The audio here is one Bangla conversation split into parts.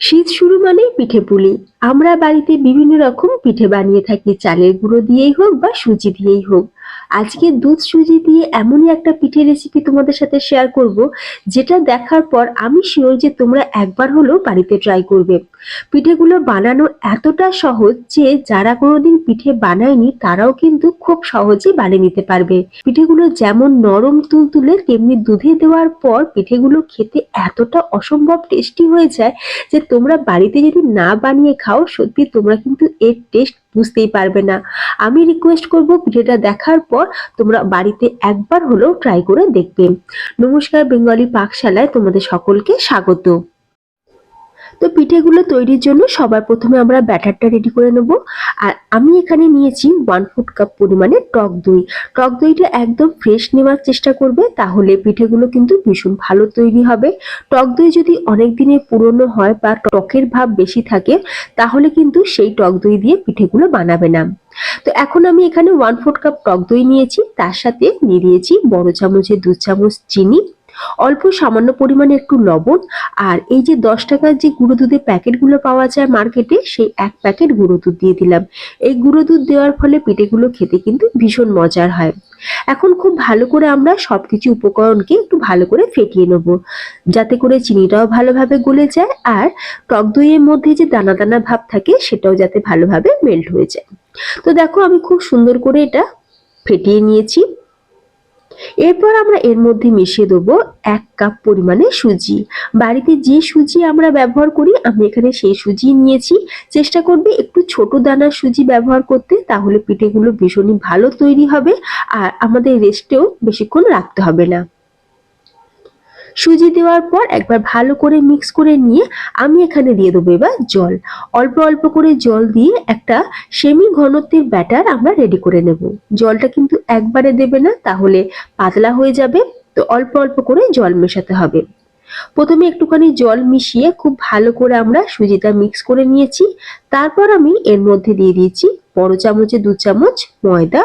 শীত শুরু মানেই পিঠে পুলি। আমরা বাড়িতে বিভিন্ন রকম পিঠে বানিয়ে থাকি, চালের গুঁড়ো দিয়েই হোক বা সুজি দিয়েই হোক। আজকে দুধ সুজি দিয়ে এমনই একটা পিঠে রেসিপি তোমাদের সাথে শেয়ার করব, যেটা দেখার পর আমি শিওর যে তোমরা একবার হলেও বাড়িতে ট্রাই করবে। পিঠেগুলো বানানো এতটা সহজ যে যারা কোনোদিন পিঠে বানায়নি, তারাও কিন্তু খুব সহজে বানিয়ে নিতে পারবে। পিঠেগুলো যেমন নরম তুলতুলে, তেমনি দুধে দেওয়ার পর পিঠেগুলো খেতে এতটা অসম্ভব টেস্টি হয়ে যায় যে তোমরা বাড়িতে যদি না বানিয়ে খাও, সত্যি তোমরা কিন্তু এর টেস্ট বুঝতেই পারবে না। আমি রিকোয়েস্ট করব ভিডিওটা দেখার পর তোমরা বাড়িতে একবার হলেও ট্রাই করে দেখবে। নমস্কার, বেঙ্গলি পাকশালায় তোমাদের সকলকে স্বাগত। তো পিঠেগুলো তৈরির জন্য সবার প্রথমে আমরা ব্যাটারটা রেডি করে নেব। আর আমি এখানে নিয়েছি ওয়ান ফুট কাপ পরিমাণে টক দই। টক দইটা একদম ফ্রেশ নেওয়ার চেষ্টা করবে, তাহলে পিঠেগুলো কিন্তু ভীষণ ভালো তৈরি হবে। টক দই যদি অনেক দিনের পুরনো হয় বা টকের ভাব বেশি থাকে, তাহলে কিন্তু সেই টক দই দিয়ে পিঠেগুলো বানাবে না। তো এখন আমি এখানে ওয়ান ফোর্থ কাপ টক দই নিয়েছি, তার সাথে নিয়ে দিয়েছি বড় চামচের দু চামচ চিনি অল্প সামান্য পরিমাণে একটু লবণ আর এই যে দশ টাকার যে গুঁড়ো দুধের প্যাকেটগুলো পাওয়া যায় মার্কেটে, সেই এক প্যাকেট গুঁড়ো দুধ দিয়ে দিলাম। এই গুঁড়ো দুধ দেওয়ার ফলে পিঠেগুলো খেতে কিন্তু ভীষণ মজার হয়। এখন খুব ভালো করে আমরা সবকিছু উপকরণকে একটু ভালো করে ফেটিয়ে নেব, যাতে করে চিনিটাও ভালোভাবে গলে যায় আর টক দইয়ের মধ্যে যে দানা দানা ভাব থাকে, সেটাও যাতে ভালোভাবে মেল্ট হয়ে যায়। তো দেখো আমি খুব সুন্দর করে এটা ফেটিয়ে নিয়েছি। এরপর আমরা এর মধ্যে মিশিয়ে দেব এক কাপ পরিমাণে সুজি। বাড়িতে যে সুজি আমরা ব্যবহার করি, আমি এখানে সেই সুজি নিয়েছি। চেষ্টা করবে একটু ছোট দানার সুজি ব্যবহার করতে, তাহলে পিঠেগুলো ভীষণই ভালো তৈরি হবে, আর আমাদের রেস্টেও বেশিক্ষণ রাখতে হবে না। সুজি দেওয়ার পর একবার ভালো করে মিক্স করে নিয়ে আমি এখানে দিয়ে দেবো এবার জল। অল্প অল্প করে জল দিয়ে একটা সেমি ঘনত্বের ব্যাটার আমরা রেডি করে নেব। জলটা কিন্তু একবারে দেবে না, তাহলে পাতলা হয়ে যাবে। তো অল্প অল্প করে জল মেশাতে হবে। প্রথমে একটুখানি জল মিশিয়ে খুব ভালো করে আমরা সুজিটা মিক্স করে নিয়েছি। তারপর আমি এর মধ্যে দিয়ে দিয়েছি বড় চামচে দু চামচ ময়দা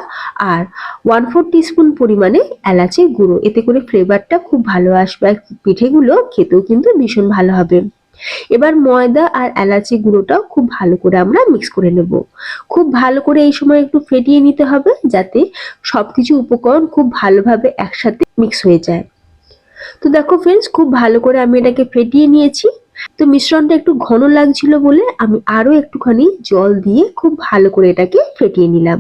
আর ওয়ান ফোর টিস্পুন পরিমাণে এলাচের গুঁড়ো। এতে করে ফ্লেভারটা খুব ভালো আসবে আর পিঠেগুলো খেতেও কিন্তু ভীষণ ভালো হবে। এবার ময়দা আর এলাচি গুঁড়োটাও খুব ভালো করে আমরা মিক্স করে নেব। খুব ভালো করে এই সময় একটু ফেটিয়ে নিতে হবে যাতে সবকিছু উপকরণ খুব ভালোভাবে একসাথে মিক্স হয়ে যায়। তো দেখো ফ্রেন্ডস খুব ভালো করে আমি এটাকে ফেটিয়ে নিয়েছি। তো মিশ্রণটা একটু ঘন লাগছিল বলে আমি আরও একটুখানি জল দিয়ে খুব ভালো করে এটাকে ফেটিয়ে নিলাম।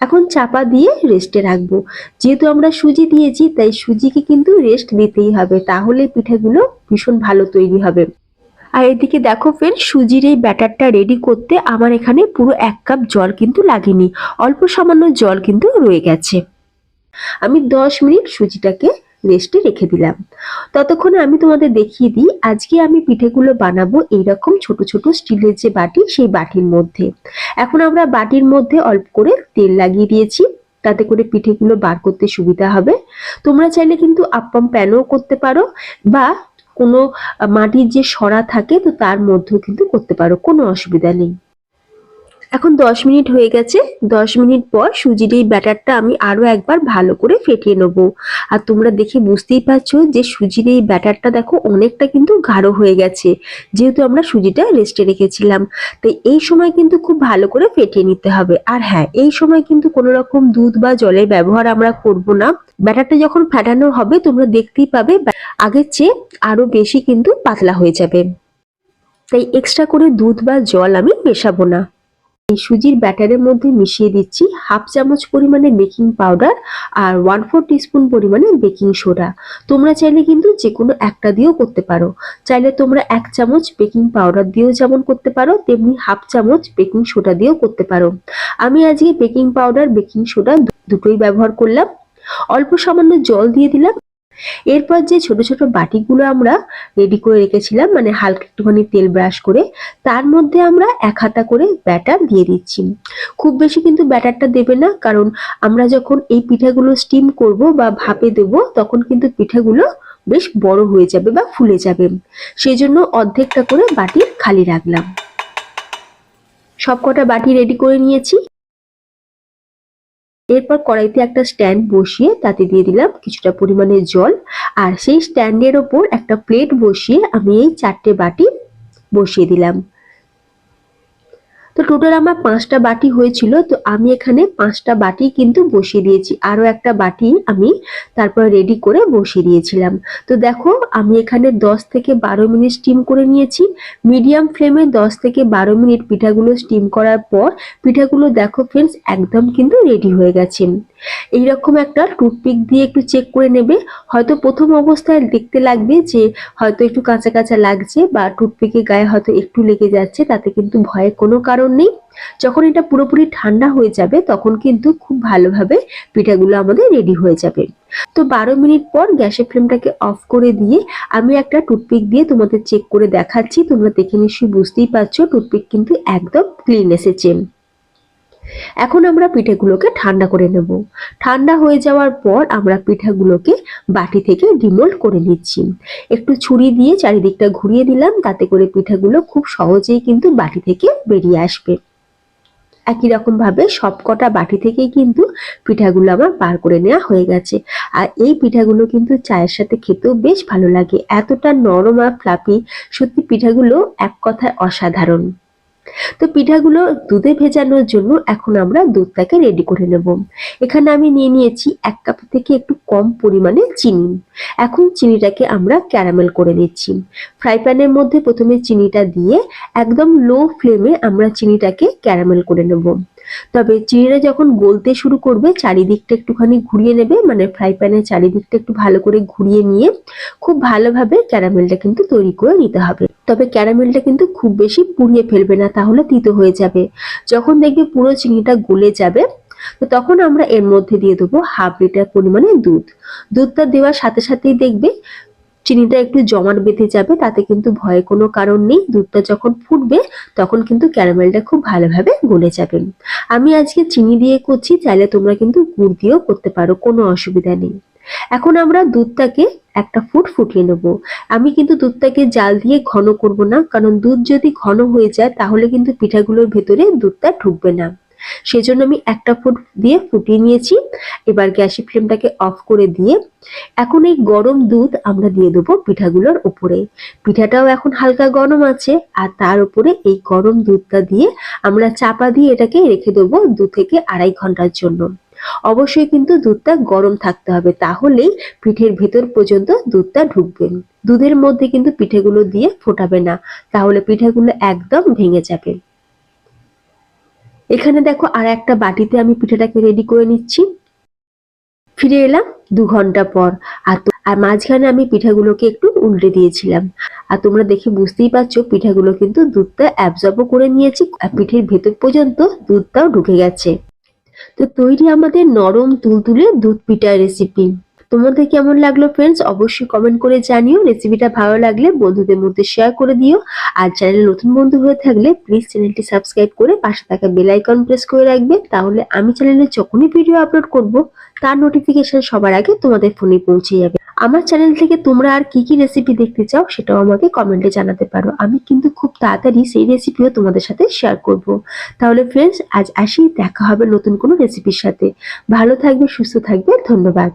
এখন চাপা দিয়ে রেস্টে রাখব। যেহেতু আমরা সুজি দিয়েছি, তাই সুজিকে কিন্তু রেস্ট দিতেই হবে। তাহলে পিঠাগুলো ভীষণ ভালো তৈরি হবে। আর এদিকে দেখো ফ্রেন্ড সুজির এই ব্যাটারটা রেডি করতে আমার এখানে পুরো এক কাপ জল কিন্তু লাগেনি। অল্প সামান্য জল কিন্তু রয়ে গেছে। আমি দশ মিনিট সুজিটাকে রেস্টে রেখে দিলাম। ততক্ষণে আমি তোমাদের দেখিয়ে দিই, আজকে আমি পিঠেগুলো বানাবো এইরকম ছোট ছোট স্টিলের যে বাটি, সেই বাটির মধ্যে। এখন আমরা বাটির মধ্যে অল্প করে তেল লাগিয়ে দিয়েছি, তাতে করে পিঠেগুলো বার করতে সুবিধা হবে। তোমরা চাইলে কিন্তু আপ্পাম প্যানও করতে পারো, বা কোনো মাটির যে সরা থাকে, তো তার মধ্যেও কিন্তু করতে পারো, কোনো অসুবিধা নেই। এখন দশ মিনিট হয়ে গেছে। দশ মিনিট পর সুজির এই ব্যাটারটা আমি আরও একবার ভালো করে ফেটিয়ে নেব। আর তোমরা দেখে বুঝতেই পারছ যে সুজির এই ব্যাটারটা দেখো অনেকটা কিন্তু গাঢ় হয়ে গেছে, যেহেতু আমরা সুজিটা রেস্টে রেখেছিলাম। তো এই সময় কিন্তু খুব ভালো করে ফেটিয়ে নিতে হবে। আর হ্যাঁ এই সময় কিন্তু কোনো রকম দুধ বা জলের ব্যবহার আমরা করব না। ব্যাটারটা যখন ফেটানো হবে, তোমরা দেখতেই পাবে আগের চেয়ে আরও বেশি কিন্তু পাতলা হয়ে যাবে। তাই এক্সট্রা করে দুধ বা জল আমি মেশাবো না। এই সুজির ব্যাটারের মধ্যে মিশিয়ে দিচ্ছি হাফ চামচ পরিমাণে বেকিং পাউডার আর ওয়ান ফোর টিস্পুন পরিমাণে বেকিং সোডা। তোমরা চাইলে কিন্তু যে কোনো একটা দিয়েও করতে পারো। চাইলে তোমরা এক চামচ বেকিং পাউডার দিয়েও যেমন করতে পারো, তেমনি হাফ চামচ বেকিং সোডা দিয়েও করতে পারো। আমি আজকে বেকিং পাউডার, বেকিং সোডা দুটোই ব্যবহার করলাম। অল্প সামান্য জল দিয়ে দিলাম। এরপর যে ছোট ছোট বাটিগুলো আমরা রেডি করে রেখেছিলাম মানে হালকা একটুখানি তেল ব্রাশ করে, তার মধ্যে আমরা এক হাতা করে ব্যাটার দিয়ে দিচ্ছি। খুব বেশি কিন্তু ব্যাটারটা দেবে না, কারণ আমরা যখন এই পিঠাগুলো স্টিম করব বা ভাপে দেব, তখন কিন্তু পিঠাগুলো বেশ বড় হয়ে যাবে বা ফুলে যাবে। সেই জন্য অর্ধেকটা করে বাটি খালি রাখলাম। সবকটা বাটি রেডি করে নিয়েছি। এরপর কড়াইতে একটা স্ট্যান্ড বসিয়ে তাতে দিয়ে দিলাম কিছুটা পরিমাণে জল। আর সেই স্ট্যান্ডের ওপর একটা প্লেট বসিয়ে আমি এই চারটে বাটি বসিয়ে দিলাম। তো টোটাল আমার পাঁচটা বাটি হয়েছিল, তো আমি এখানে পাঁচটা বাটি কিন্তু বসিয়ে দিয়েছি। আরও একটা বাটি আমি তারপর রেডি করে বসিয়ে দিয়েছিলাম। তো দেখো, আমি এখানে দশ থেকে বারো মিনিট স্টিম করে নিয়েছি। মিডিয়াম ফ্লেমে দশ থেকে বারো মিনিট পিঠাগুলো স্টিম করার পর, পিঠাগুলো দেখো ফ্রেন্ডস একদম কিন্তু রেডি হয়ে গেছে। এইরকম একটা টুথপিক দিয়ে একটু চেক করে নেবে। হয়তো প্রথম অবস্থায় দেখতে লাগবে যে হয়তো একটু কাঁচা কাঁচা লাগছে বা টুথপিকের গায়ে হয়তো একটু লেগে যাচ্ছে, তাতে কিন্তু ভয়ের কোনো কারণ নেই। যখন এটা পুরোপুরি ঠান্ডা হয়ে যাবে, তখন কিন্তু খুব ভালোভাবে পিঠাগুলো আমাদের রেডি হয়ে যাবে। তো বারো মিনিট পর গ্যাসের ফ্লেমটাকে অফ করে দিয়ে আমি একটা টুথপিক দিয়ে তোমাদের চেক করে দেখাচ্ছি। তোমরা দেখে নিশ্চয়ই বুঝতেই পারছ টুথপিক কিন্তু একদম ক্লিন এসেছে। এখন আমরা পিঠেগুলোকে ঠান্ডা করে নেব। ঠান্ডা হয়ে যাওয়ার পর আমরা পিঠাগুলোকে বাটি থেকে ডিমোল্ড করে নিচ্ছি। একটু ছুরি দিয়ে চারিদিকটা ঘুরিয়ে দিলাম, তাতে করে পিঠাগুলো খুব সহজেই কিন্তু বাটি থেকে বেরিয়ে আসবে। একই রকম ভাবে সবকটা বাটি থেকেই কিন্তু পিঠাগুলো আমার বার করে নেওয়া হয়ে গেছে। আর এই পিঠাগুলো কিন্তু চায়ের সাথে খেতেও বেশ ভালো লাগে। এতটা নরম আর ফ্লাপি সত্যি পিঠাগুলো এক কথায় অসাধারণ। তো পিঠাগুলো দুধে ভেজানোর জন্য এখন আমরা দুধটাকে রেডি করে নেব। এখানে আমি নিয়ে নিয়েছি এক কাপ থেকে একটু কম পরিমাণে চিনি। এখন চিনিটাকে আমরা ক্যারামেল করে নিচ্ছি। ফ্রাই প্যানের মধ্যে প্রথমে চিনিটা দিয়ে একদম লো ফ্লেমে আমরা চিনিটাকে ক্যারামেল করে নেব। তবে চিনিটা যখন গলতে শুরু করবে, চারিদিকটা একটুখানি ঘুরিয়ে নেবে মানে ফ্রাই প্যানের চারিদিকটা একটু ভালো করে ঘুরিয়ে নিয়ে খুব ভালোভাবে ক্যারামেলটা কিন্তু তৈরি করে নিতে হবে। তবে ক্যারামেলটা কিন্তু খুব বেশি পুড়িয়ে ফেলবে না, তাহলে তিতো হয়ে যাবে। যখন দেখবে পুরো চিনিটা গলে যাবে, তো তখন আমরা এর মধ্যে দিয়ে দেবো হাফ লিটার পরিমাণে দুধ। দুধটা দেওয়ার সাথে সাথেই দেখবে চিনিটা একটু জমাট বেঁধে যাবে, তাতে কিন্তু ভয়ের কোনো কারণ নেই। দুধটা যখন ফুটবে, তখন কিন্তু ক্যারামেলটা খুব ভালোভাবে গলে যাবে। আমি আজকে চিনি দিয়ে করছি, চাইলে তোমরা কিন্তু গুড় দিয়েও করতে পারো, কোনো অসুবিধা নেই। এখন আমরা দুধটাকে একটা ফুট ফুটিয়ে নেব। আমি কিন্তু দুধটাকে জাল দিয়ে ঘন করব না, কারণ দুধ যদি ঘন হয়ে যায়, তাহলে কিন্তু পিঠাগুলোর ভেতরে দুধটা ঢুকবে না। সেজন্য আমি একটা ফুট দিয়ে ফুটিয়ে নিয়েছি। এবার গ্যাসের ফ্লেমটাকে অফ করে দিয়ে এখন এই গরম দুধ আমরা দিয়ে দেবো পিঠাগুলোর উপরে। পিঠাটাও এখন হালকা গরম আছে আর তার উপরে এই গরম দুধটা দিয়ে আমরা চাপা দিয়ে এটাকে রেখে দেবো দু থেকে আড়াই ঘণ্টার জন্য। অবশ্যই কিন্তু দুধটা গরম থাকতে হবে, তাহলেই পিঠের ভেতর পর্যন্ত দুধটা ঢুকবে। দুধের মধ্যে কিন্তু পিঠেগুলো দিয়ে ফোটাবে না, তাহলে পিঠেগুলো একদম ভেঙে যাবে। এখানে দেখো আর একটা বাটিতে আমি পিঠাটাকে রেডি করে নিচ্ছি। ফিরে এলাম দু ঘণ্টা পর আর আর মাঝখানে আমি পিঠাগুলোকে একটু উল্টে দিয়েছিলাম। আর তোমরা দেখে বুঝতেই পারছ পিঠাগুলো কিন্তু দুধটা অ্যাবজর্বও করে নিয়েছি আর পিঠের ভেতর পর্যন্ত দুধটাও ঢুকে গেছে। তো তৈরি আমাদের নরম তুলতুলে দুধ পিঠার রেসিপি তোমাদের কেমন লাগল ফ্রেন্ডস অবশ্যই কমেন্ট করে জানিও। রেসিপিটা ভালো লাগলে বন্ধুদের মধ্যে শেয়ার করে দিও। আর চ্যানেলে নতুন বন্ধু হয়ে থাকলে প্লিজ চ্যানেলটি সাবস্ক্রাইব করে পাশে থাকা বেল আইকন প্রেস করে রাখবে। তাহলে আমি চ্যানেলে যখনই ভিডিও আপলোড করব, তার নোটিফিকেশন সবার আগে তোমাদের ফোনে পৌঁছে যাবে। আমার চ্যানেল থেকে তোমরা আর কি কি রেসিপি দেখতে চাও, সেটাও আমাকে কমেন্টে জানাতে পারো। আমি কিন্তু খুব তাড়াতাড়ি সেই রেসিপিও তোমাদের সাথে শেয়ার করব। তাহলে ফ্রেন্ডস আজ আসি, দেখা হবে নতুন কোনো রেসিপির সাথে। ভালো থাকবে, সুস্থ থাকবে, ধন্যবাদ।